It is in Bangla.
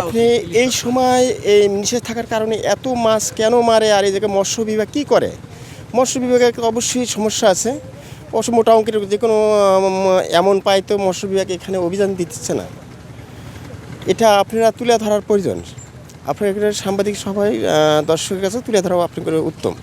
আপনি এই সময় এই নিষেধ থাকার কারণে এত মাছ কেন মারে আর এই জায়গায় মৎস্য বিভাগ কী করে? মৎস্য বিভাগের অবশ্যই সমস্যা আছে। অবশ্য মোটা অঙ্কের যে কোনো এমন পায় তো মৎস্য বিভাগ এখানে অভিযান দিচ্ছে না। এটা আপনারা তুলে ধরার প্রয়োজন। আপনার এখানে সাংবাদিক সবাই দর্শকের কাছে তুলে ধরা আপনার উত্তম।